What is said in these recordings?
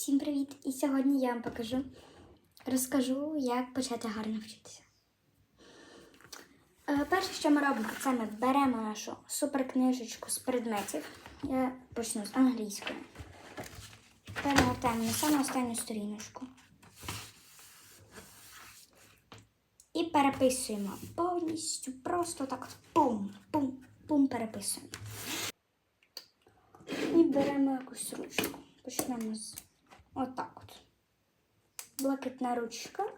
Всім привіт! І сьогодні я вам покажу, розкажу, як почати гарно вчитися. Е, Перше, що ми робимо, це ми беремо нашу суперкнижечку з предметів. Я почну з англійської. Перегортаємо на саму останню сторіночку. І переписуємо повністю, просто так пум, пум, пум переписуємо. І беремо якусь ручку. Почнемо з отак от. Блакитна ручка.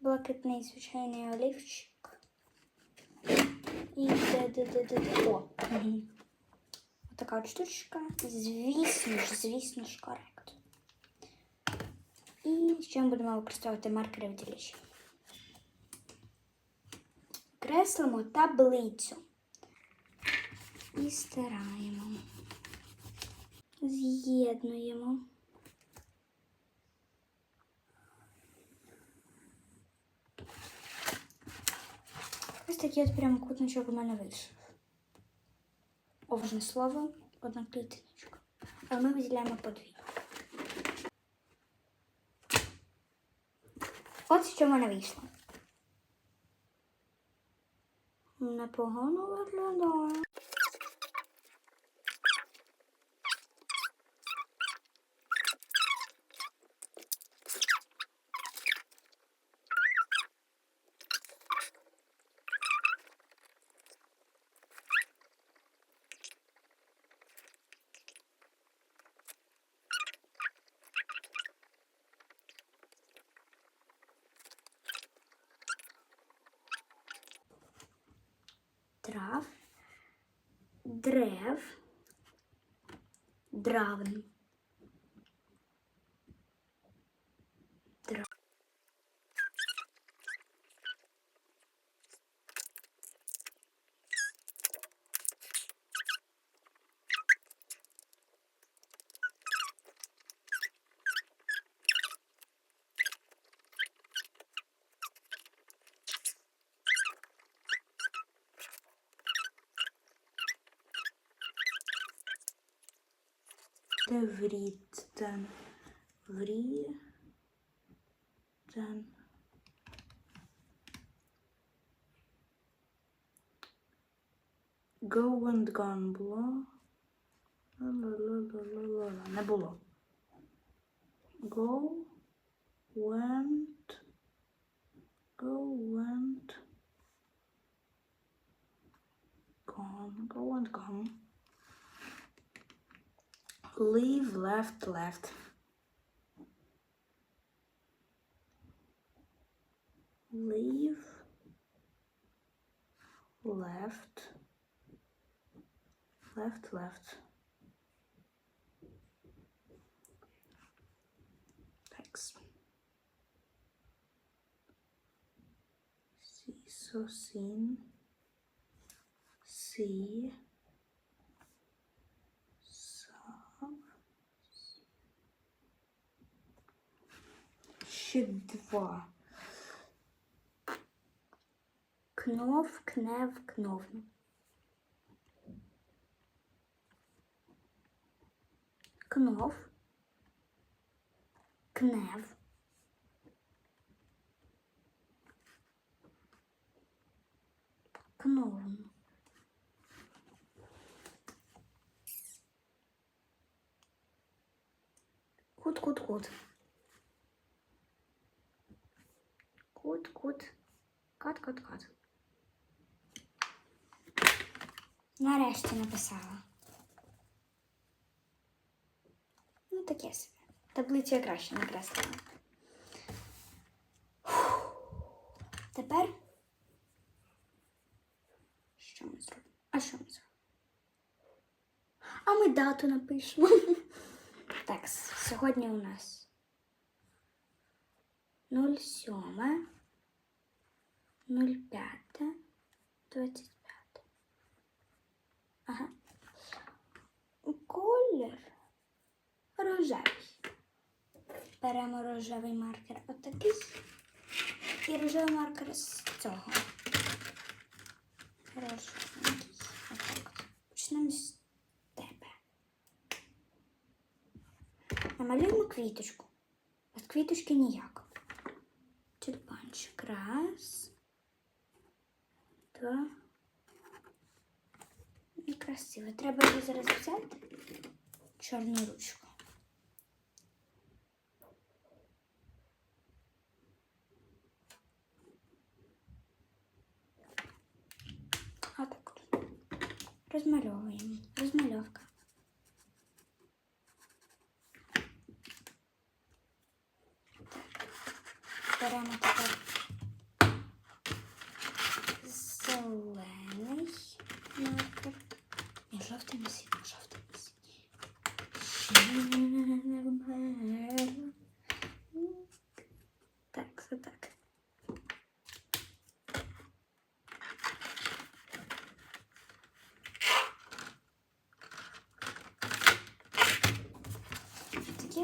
Блакитний звичайний олівчик. І де, де, де, де, де. О. Угу. Отака от штучка. Звісно ж, звісно ж, корект. І ще ми будемо використовувати маркери виділячі. Креслимо таблицю. І стираємо. З'єднуємо. Ось такий от прямокутничок у мене вийшов. Оважне слово, одна клітиночка. Але ми виділяємо по дві. От що в мене вийшло. Непогано виглядає. Трав, древ, дравн. Де вріттен? Вріттен. Go and gone було. Ла-ла-ла-ла-ла-ла. Не було. Go, went, go, went, gone, go and gone. Leave, left, left. Leave, left, left, left. Thanks. See, so seen. See. Ще два. Кнов, кнев, кновн. Кнов, кнев, кновн. Кут, кут. Кат, кат, кат. Нарешті написала. Ну, таке собі. Таблицю я краще накреслила. Тепер. Що ми зробимо? А що ми зробимо? А ми дату напишемо. Так, сьогодні у нас 07, 05, 25. Ага. Колір рожевий. Беремо рожевий маркер отакий. І рожевий маркер з цього. Рожевий. Отак. от. Почнемо з тебе. намалюємо квіточку. Без квіточки ніяк. Тюльпанчик. Раз. Два. І красиво. Треба її зараз взяти. Чорну ручку. А так тут. Розмальовуємо. Розмальовка.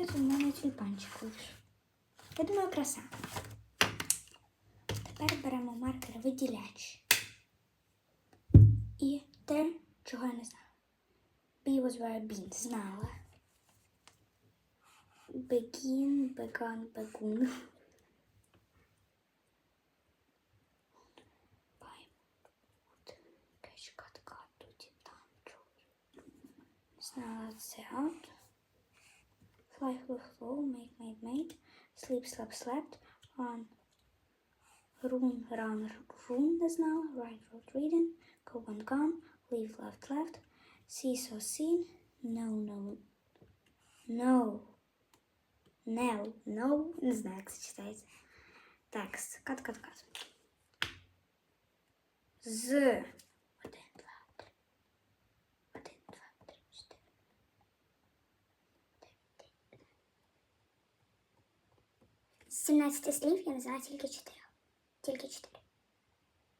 От у мене тюльпанчик вийшов. Я думаю, краса. Тепер беремо маркер виділяч. І те, чого я не. B was where bean знала. Begin, began, begun. Знала це out. Fly, flew, flew, make, made, made. Sleep, slept, slept. Run, run, run, run, не знала. Write, wrote, reading. Go, went, gone. Leave, left, left. See, saw, seen. No, no. No. No, no. Не знаю, як це читається. Так, с- кат, кат, кат. З. 17 слів я назвала тільки 4. Тільки 4.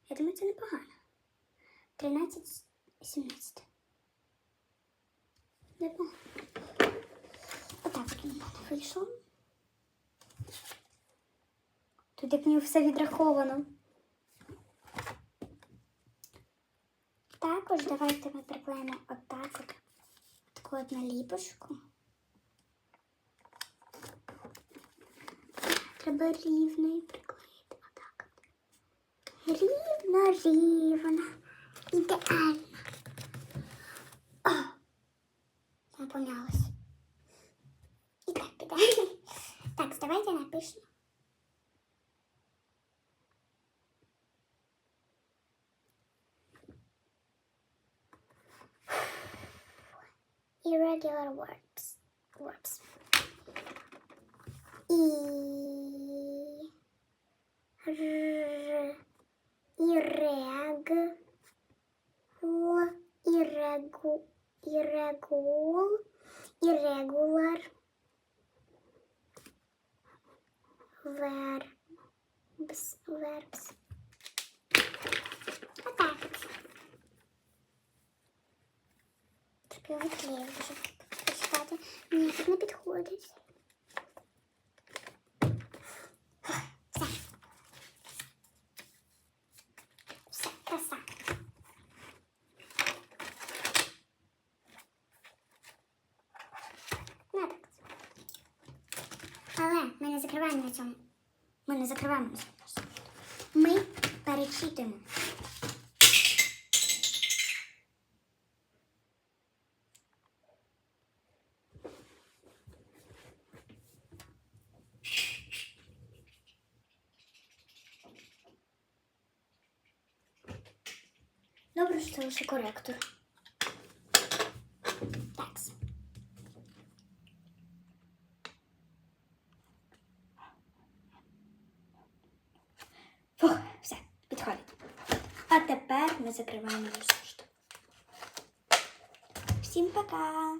Я думаю, це непогано. 13, 17. Непогано. Отак от вийшло. Тут як мені все відраховано. Також давайте ми приклеїмо отак от таку от наліпочку. Треба рівно і приклеїти отак. от. Рівно, рівно. Ідеально. О! Наповнялось. І так піде. Так, давайте напишемо. Irregular words. Words. І ірегул ірегулар вербс вербс Отак. от. Так я відклею вже. Почекайте. Ні, тут не підходить. Все. Все, краса. Ну, так. Але ми не закриваємо на цьому. Ми не закриваємо на цьому. Ми перечитуємо. Добре, що це лише коректор. Так. Фух, все, підходить. А тепер ми закриваємо что. Всім пока!